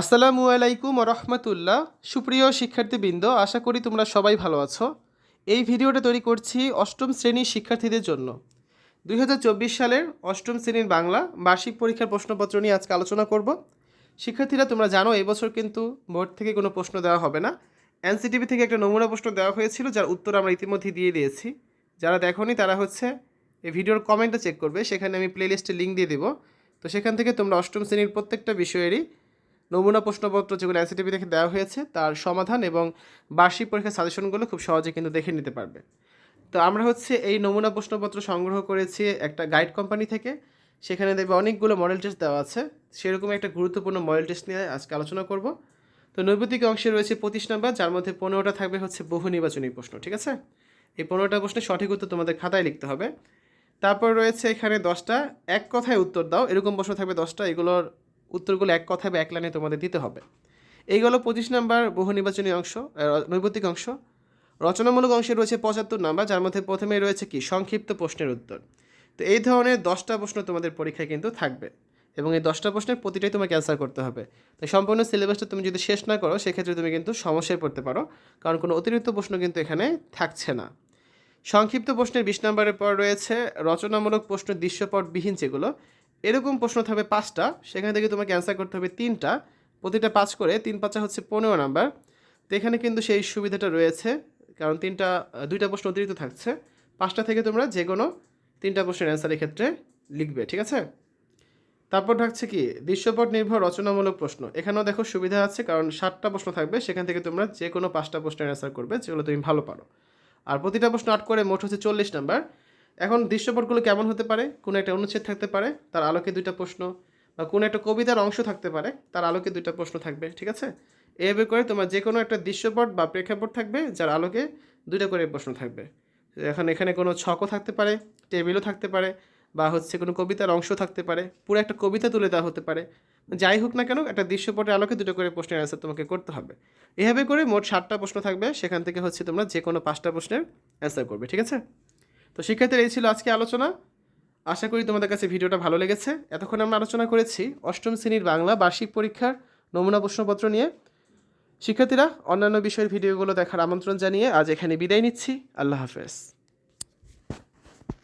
আসসালামু আলাইকুম রহমতুল্লাহ। সুপ্রিয় শিক্ষার্থীবৃন্দ, আশা করি তোমরা সবাই ভালো আছো। এই ভিডিওটা তৈরি করছি অষ্টম শ্রেণির শিক্ষার্থীদের জন্য। দুই হাজার চব্বিশ সালের অষ্টম শ্রেণির বাংলা বার্ষিক পরীক্ষার প্রশ্নপত্র নিয়ে আজকে আলোচনা করব। শিক্ষার্থীরা, তোমরা জানো, এবছর কিন্তু বোর্ড থেকে কোনো প্রশ্ন দেওয়া হবে না। এনসিটিভি থেকে একটা নমুনা প্রশ্ন দেওয়া হয়েছিল, যার উত্তর আমরা ইতিমধ্যে দিয়ে দিয়েছি। যারা দেখোনি, তারা হচ্ছে এই ভিডিওর কমেন্টটা চেক করবে। সেখানে আমি প্লেলিস্টে লিঙ্ক দিয়ে দেবো। তো সেখান থেকে তোমরা অষ্টম শ্রেণির প্রত্যেকটা বিষয়েরই নমুনা প্রশ্নপত্র যেগুলো এনসিটিভি থেকে দেওয়া হয়েছে, তার সমাধান এবং বার্ষিক পরীক্ষার সাজেশনগুলো খুব সহজে কিন্তু দেখে নিতে পারবে। তো আমরা হচ্ছে এই নমুনা প্রশ্নপত্র সংগ্রহ করেছি একটা গাইড কোম্পানি থেকে। সেখানে দেখবে অনেকগুলো মডেল টেস্ট দেওয়া আছে। সেরকম একটা গুরুত্বপূর্ণ মডেল টেস্ট নিয়ে আজকে আলোচনা করব। তো নৈবেদিক অংশে রয়েছে পঁচিশ নাম্বার, যার মধ্যে পনেরোটা থাকবে হচ্ছে বহু নির্বাচনী প্রশ্ন, ঠিক আছে? এই পনেরোটা প্রশ্নের সঠিক উত্তর তোমাদের খাতায় লিখতে হবে। তারপর রয়েছে এখানে দশটা, এক কথায় উত্তর দাও, এরকম প্রশ্ন থাকবে দশটা, এগুলোর উত্তরগুলো এক কথায় বা এক লাইনে তোমাদের দিতে হবে। এইগুলো পঁচিশ নম্বর বহু নির্বাচনী অংশ নৈবতিক অংশ। রচনামূলক অংশে রয়েছে পঁচাত্তর নাম্বার, যার মধ্যে প্রথমে রয়েছে কি? সংক্ষিপ্ত প্রশ্নের উত্তর। তো এই ধরনের দশটা প্রশ্ন তোমাদের পরীক্ষায় কিন্তু থাকবে এবং এই দশটা প্রশ্নের প্রতিটাই তোমাকে অ্যান্সার করতে হবে। তাই সম্পূর্ণ সিলেবাসটা তুমি যদি শেষ না করো, সেক্ষেত্রে তুমি কিন্তু সমস্যায় পড়তে পারো, কারণ কোনো অতিরিক্ত প্রশ্ন কিন্তু এখানে থাকছে না। সংক্ষিপ্ত প্রশ্নের বিশ নম্বরের পর রয়েছে রচনামূলক প্রশ্ন দৃশ্যপটবিহীন যেগুলো এরকম প্রশ্ন থাকবে পাঁচটা, সেখান থেকে তোমাকে অ্যান্সার করতে হবে তিনটা। প্রতিটা পাঁচ করে, তিন পাঁচা হচ্ছে পনেরো নাম্বার তো এখানে কিন্তু সেই সুবিধাটা রয়েছে, কারণ তিনটা, দুইটা প্রশ্ন অতিরিক্ত থাকছে। পাঁচটা থেকে তোমরা যে কোনো তিনটা প্রশ্নের অ্যান্সার এক্ষেত্রে লিখবে, ঠিক আছে? তারপর থাকছে কি? দৃশ্যপট নির্ভর রচনামূলক প্রশ্ন। এখানেও দেখো সুবিধা আছে, কারণ ষাটটা প্রশ্ন থাকবে, সেখান থেকে তোমরা যে কোনো পাঁচটা প্রশ্নের অ্যান্সার করবে, যেগুলো তুমি ভালো পারো। আর প্রতিটা প্রশ্ন আট করে মোট হচ্ছে চল্লিশ নাম্বার এখন দৃশ্যপটগুলো কেমন হতে পারে? কোনো একটা অনুচ্ছেদ থাকতে পারে, তার আলোকে দুইটা প্রশ্ন, বা কোনো একটা কবিতার অংশ থাকতে পারে, তার আলোকে দুইটা প্রশ্ন থাকবে, ঠিক আছে? এভাবে করে তোমার যে কোনো একটা দৃশ্যপট বা প্রেক্ষাপট থাকবে, যার আলোকে দুইটা করে প্রশ্ন থাকবে। এখন এখানে কোনো ছকও থাকতে পারে, টেবিলও থাকতে পারে, বা হচ্ছে কোনো কবিতার অংশ থাকতে পারে, পুরো একটা কবিতা তুলে দেওয়া হতে পারে। যাই হোক না কেন, একটা দৃশ্যপটের আলোকে দুটো করে প্রশ্নের অ্যান্সার তোমাকে করতে হবে। এভাবে করে মোট ষাটটা প্রশ্ন থাকবে, সেখান থেকে হচ্ছে তোমরা যে কোনো পাঁচটা প্রশ্নের অ্যান্সার করবে, ঠিক আছে? তো শিক্ষার্থীরা, এই ছিল আজকে আলোচনা। আশা করি তোমাদের কাছে ভিডিওটা ভালো লেগেছে। এতক্ষণ আমরা আলোচনা করেছি অষ্টম শ্রেণির বাংলা বার্ষিক পরীক্ষার নমুনা প্রশ্নপত্র নিয়ে। শিক্ষার্থীরা, অন্যান্য বিষয়ের ভিডিওগুলো দেখার আমন্ত্রণ জানিয়ে আজ এখানে বিদায় নিচ্ছি। আল্লাহ হাফেজ।